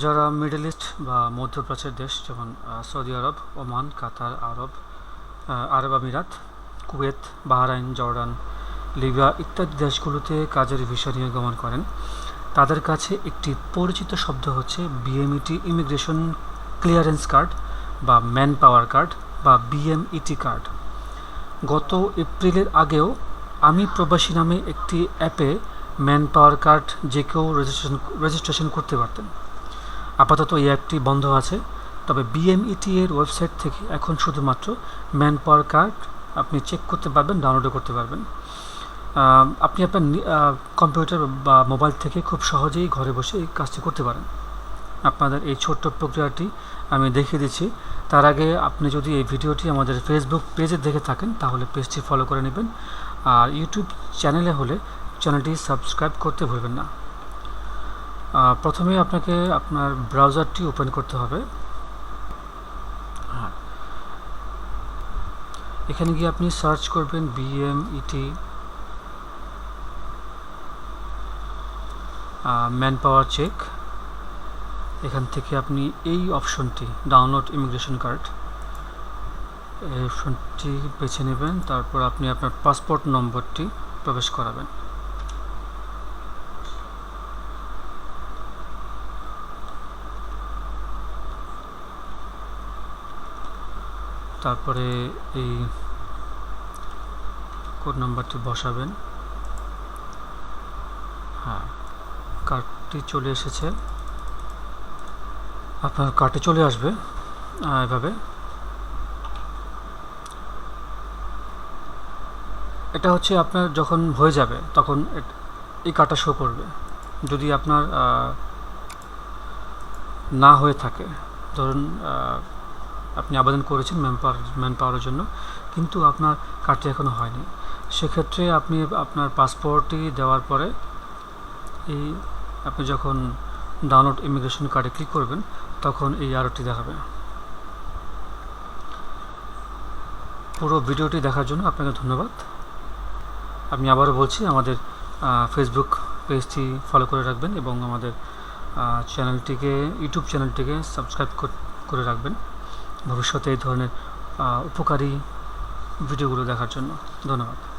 যারা middle east বা মধ্যপ্রাচ্যের দেশ, যেমন সৌদি আরব, ওমান, কাতার, আরব আরব আমিরাত, কুয়েত, বাহরাইন, জর্ডান, লিবিয়া ইত্যাদি দেশগুলোতে কাজের ভিসা নিয়ে গমন করেন। তাদের কাছে একটি পরিচিত শব্দ হচ্ছে বিএমইটি ইমিগ্রেশন ক্লিয়ারেন্স কার্ড বা ম্যান পাওয়ার কার্ড বা বিএমইটি কার্ড গত এপ্রিলের আগেও আমি প্রবাসী নামে একটি অ্যাপে ম্যান পাওয়ার কার্ড যে কেউ রেজিস্ট্রেশন রেজিস্ট্রেশন করতে পারতেন। আপাতত এই অ্যাপটি বন্ধ আছে। তবে বিএমইটি এর ওয়েবসাইট থেকে এখন শুধুমাত্র ম্যান পাওয়ার কার্ড আপনি চেক করতে পারবেন, ডাউনলোডও করতে পারবেন। আপনি আপনার কম্পিউটার বা মোবাইল থেকে খুব সহজেই ঘরে বসে এই কাজটি করতে পারেন। আপনাদের এই ছোট্ট প্রক্রিয়াটি আমি দেখিয়ে দিচ্ছি। তার আগে আপনি যদি এই ভিডিওটি আমাদের ফেসবুক পেজে দেখে থাকেন, তাহলে পেজটি ফলো করে নেবেন। আর ইউটিউব চ্যানেলে হলে চ্যানেলটি সাবস্ক্রাইব করতে ভুলবেন না। প্রথমে আপনাকে আপনার ব্রাউজারটি ওপেন করতে হবে। হ্যাঁ। এখানে গিয়ে আপনি সার্চ করবেন বিএমইটি ম্যান পাওয়ার চেক এখান থেকে আপনি এই অপশনটি ডাউনলোড ইমিগ্রেশন কার্ড এই অপশনটি বেছে নেবেন, তারপর আপনি আপনার পাসপোর্ট নম্বরটি প্রবেশ করাবেন। তারপরে এই কোড নাম্বারটি বসাবেন। হ্যাঁ কার্ডটি চলে এসেছে। আপনার কার্টে চলে আসবে এভাবে। এটা হচ্ছে আপনার যখন হয়ে যাবে, তখন এই কার্ডটা শো করবে। যদি আপনার না হয়ে থাকে, ধরুন আপনি আবেদন করেছেন ম্যান পাওয়ার ম্যান পাওয়ারের জন্য, কিন্তু আপনার কার্ডটি এখনও হয়নি। সেক্ষেত্রে আপনি আপনার পাসপোর্টটি দেওয়ার পরে এই আপনি যখন ডাউনলোড ইমিগ্রেশন কার্ডে ক্লিক করবেন, তখন এই আরোটি দেখাবে। পুরো ভিডিওটি দেখার জন্য আপনাকে ধন্যবাদ। আমি আবারও বলছি, আমাদের ফেসবুক পেজটি ফলো করে রাখবেন এবং আমাদের চ্যানেলটিকে ইউটিউব চ্যানেলটিকে সাবস্ক্রাইব করে রাখবেন। ভবিষ্যতে এই ধরনের উপকারী ভিডিওগুলো দেখার জন্য। ধন্যবাদ।